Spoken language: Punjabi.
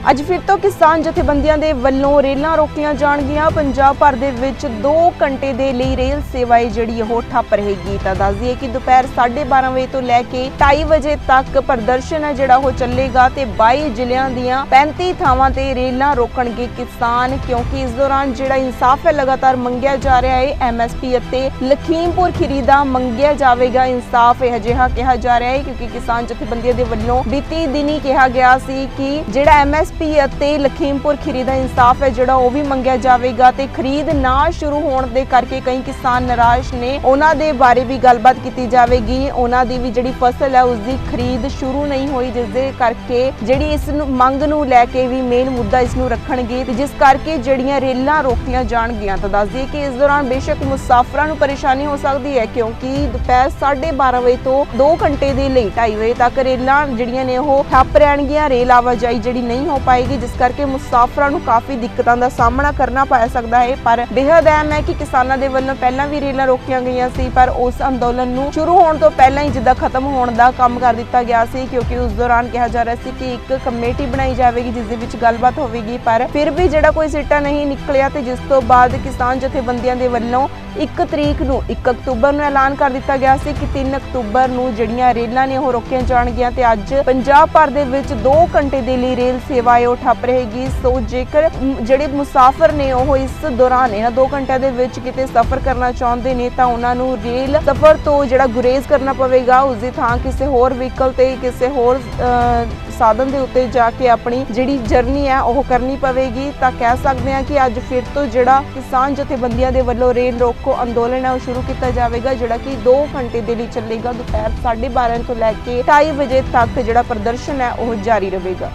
ਅੱਜ ਫਿਰ ਤੋਂ ਕਿਸਾਨ ਜਥੇਬੰਦੀਆਂ ਦੇ ਵੱਲੋਂ ਰੇਲਾਂ ਰੋਕੀਆਂ ਜਾਣਗੀਆਂ। ਪੰਜਾਬ ਭਰ ਦੇ ਵਿੱਚ 2 ਘੰਟੇ ਦੇ ਲਈ ਰੇਲ ਸੇਵਾ ਜਿਹੜੀ ਉਹ ਠੱਪ ਰਹੇਗੀ। ਤਾਂ ਦੱਸ ਦਈਏ ਕਿ ਦੁਪਹਿਰ 12:30 ਵਜੇ ਤੋਂ ਲੈ ਕੇ 2:30 ਵਜੇ ਤੱਕ ਪ੍ਰਦਰਸ਼ਨ ਹੈ ਜਿਹੜਾ ਉਹ ਚੱਲੇਗਾ ਤੇ 22 ਜ਼ਿਲ੍ਹਿਆਂ ਦੀਆਂ 35 ਥਾਵਾਂ ਤੇ ਰੇਲਾਂ ਰੋਕਣਗੇ ਕਿਸਾਨ, ਕਿਉਂਕਿ ਇਸ ਦੌਰਾਨ ਜਿਹੜਾ ਇਨਸਾਫ ਹੈ ਲਗਾਤਾਰ ਮੰਗਿਆ ਜਾ ਰਿਹਾ ਹੈ। ਐਮਐਸਪੀ ਅਤੇ ਲਖੀਮਪੁਰ ਖੀਰੀ ਦਾ ਮੰਗਿਆ ਜਾਵੇਗਾ ਇਨਸਾਫ। ਇਹ ਅਜਿਹਾ ਕਿਹਾ ਜਾ ਰਿਹਾ ਹੈ ਕਿਉਂਕਿ ਕਿਸਾਨ ਜਥੇਬੰਦੀਆਂ ਦੇ ਵੱਲੋਂ ਬੀਤੀ ਦਿਨੀ ਕਿਹਾ ਗਿਆ ਸੀ ਕਿ ਜਿਹੜਾ ਐਮਐਸਪੀ ਅਤੇ ਲਖੀਮਪੁਰ ਖੀਰੀ ਦਾ ਇਨਸਾਫ ਹੈ, ਜਿਹੜਾ ਉਹ ਵੀ ਮੰਗਿਆ ਜਾਵੇਗਾ ਤੇ ਖਰੀਦ ਨਾ ਸ਼ੁਰੂ ਹੋਣ ਦੇ ਕਰਕੇ ਕਈ ਕਿਸਾਨ ਨਿਰਾਸ਼ ਨੇ। ਉਹਨਾਂ ਦੇ ਬਾਰੇ ਵੀ ਗੱਲਬਾਤ ਕੀਤੀ ਜਾਵੇਗੀ। ਉਹਨਾਂ ਦੀ ਵੀ ਜਿਹੜੀ ਫਸਲ ਹੈ ਉਸ ਦੀ ਖਰੀਦ ਸ਼ੁਰੂ ਨਹੀਂ ਹੋਈ ਜਿਸ ਦੇ ਕਰਕੇ ਜਿਹੜੀ ਇਸ ਨੂੰ ਮੰਗ ਨੂੰ ਲੈ ਕੇ ਵੀ ਮੇਨ ਮੁੱਦਾ ਇਸ ਨੂੰ ਰੱਖਣਗੇ ਤੇ ਜਿਸ ਕਰਕੇ ਜਿਹੜੀਆਂ ਰੇਲਾਂ ਰੋਕੀਆਂ ਜਾਣਗੀਆਂ। ਤਾਂ ਦੱਸ ਦਈਏ ਕਿ ਇਸ ਦੌਰਾਨ ਬੇਸ਼ੱਕ ਮੁਸਾਫਰਾਂ ਨੂੰ ਪਰੇਸ਼ਾਨੀ ਹੋ ਸਕਦੀ ਹੈ, ਕਿਉਂਕਿ ਦੁਪਹਿਰ 12:30 ਵਜੇ ਤੋਂ 2 ਘੰਟੇ ਦੇ ਲਈ 2:30 ਵਜੇ ਤੱਕ ਰੇਲਾਂ ਜਿਹੜੀਆਂ ਨੇ ਉਹ ਠੱਪ ਰਹਿਣਗੀਆਂ। ਰੇਲ ਆਵਾਜਾਈ ਜਿਹੜੀ ਨਹੀਂ ਹੋ ਪਾਏਗੀ, ਜਿਸ ਕਰਕੇ ਮੁਸਾਫਰਾਂ ਨੂੰ ਕਾਫੀ ਦਿੱਕਤਾਂ ਦਾ ਸਾਹਮਣਾ ਕਰਨਾ ਪੈ ਸਕਦਾ ਹੈ। ਪਰ ਬੇहद ਅਹਿਮ ਹੈ ਕਿ ਕਿਸਾਨਾਂ ਦੇ ਵੱਲੋਂ ਪਹਿਲਾਂ ਵੀ ਰੇਲਾਂ ਰੋਕੀਆਂ ਗਈਆਂ ਸੀ, ਪਰ ਉਸ ਅੰਦੋਲਨ ਨੂੰ ਸ਼ੁਰੂ ਹੋਣ ਤੋਂ ਪਹਿਲਾਂ ਹੀ ਜਿੱਦਾਂ ਖਤਮ ਹੋਣ ਦਾ ਕੰਮ ਕਰ ਦਿੱਤਾ ਗਿਆ ਸੀ, ਕਿਉਂਕਿ ਉਸ ਦੌਰਾਨ ਕਿਹਾ ਜਾ ਰਿਹਾ ਸੀ ਕਿ ਇੱਕ ਕਮੇਟੀ ਬਣਾਈ ਜਾਵੇਗੀ, ਜਿਸ ਦੇ ਵਿੱਚ ਗੱਲਬਾਤ ਹੋਵੇਗੀ। ਪਰ ਫਿਰ ਵੀ ਜਿਹੜਾ ਕੋਈ ਸਿੱਟਾ ਨਹੀਂ ਨਿਕਲਿਆ ਤੇ ਜਿਸ ਤੋਂ ਬਾਅਦ ਕਿਸਾਨ ਜਥੇਬੰਦੀਆਂ ਦੇ ਵੱਲੋਂ 1 ਤਰੀਕ ਨੂੰ 1 ਅਕਤੂਬਰ ਨੂੰ ਐਲਾਨ ਕਰ ਦਿੱਤਾ ਗਿਆ ਸੀ ਕਿ 3 ਅਕਤੂਬਰ ਨੂੰ ਜਿਹੜੀਆਂ ਰੇਲਾਂ ਨੇ ਉਹ ਰੋਕੀਆਂ ਜਾਣਗੀਆਂ ਤੇ ਅੱਜ ਪੰਜਾਬ ਭਰ ਦੇ ਵਿੱਚ 2 ਘੰਟੇ ਦੇ ਲਈ ਰੇਲ ਸੇਵਾ ਹੈ ਉਹ ਠੱਪ ਰਹੇਗੀ। ਸੋ ਜੇਕਰ ਜਿਹੜੇ ਮੁਸਾਫਰ ਨੇ ਉਹ ਇਸ ਦੌਰਾਨ ਇਹਨਾਂ 2 ਘੰਟਿਆਂ ਦੇ ਵਿੱਚ ਕਿਤੇ ਸਫ਼ਰ ਕਰਨਾ ਚਾਹੁੰਦੇ ਨੇ ਤਾਂ ਉਹਨਾਂ ਨੂੰ ਰੇਲ ਸਫ਼ਰ ਤੋਂ ਜਿਹੜਾ ਗੁਰੇਜ਼ ਕਰਨਾ ਪਵੇਗਾ ਉਸ ਦੀ ਥਾਂ ਕਿਸੇ ਹੋਰ ਵਹੀਕਲ ਤੇ ਕਿਸੇ ਹੋਰ ਸਾਧਨ ਦੇ ਉੱਤੇ ਜਾ ਕੇ ਆਪਣੀ ਜਿਹੜੀ ਜਰਨੀ ਹੈ, ਉਹ ਕਰਨੀ ਪਵੇਗੀ। ਤਾਂ ਕਹਿ ਸਕਦੇ ਹਾਂ ਕਿ ਅੱਜ ਫਿਰ ਤੋਂ ਜਿਹੜਾ ਕਿਸਾਨ ਜਥੇਬੰਦੀਆਂ ਦੇ ਵੱਲੋਂ ਰੇਲ ਰੋਕੋ ਅੰਦੋਲਨ ਹੈ, ਉਹ ਸ਼ੁਰੂ ਕੀਤਾ ਜਾਵੇਗਾ, ਜਿਹੜਾ ਕਿ 2 ਘੰਟੇ ਦੇ ਲਈ ਚੱਲੇਗਾ। ਦੁਪਹਿਰ 12:30 ਤੋਂ ਲੈ ਕੇ 2:30 ਵਜੇ ਤੱਕ ਜਿਹੜਾ ਪ੍ਰਦਰਸ਼ਨ ਹੈ, ਉਹ ਜਾਰੀ ਰਹੇਗਾ।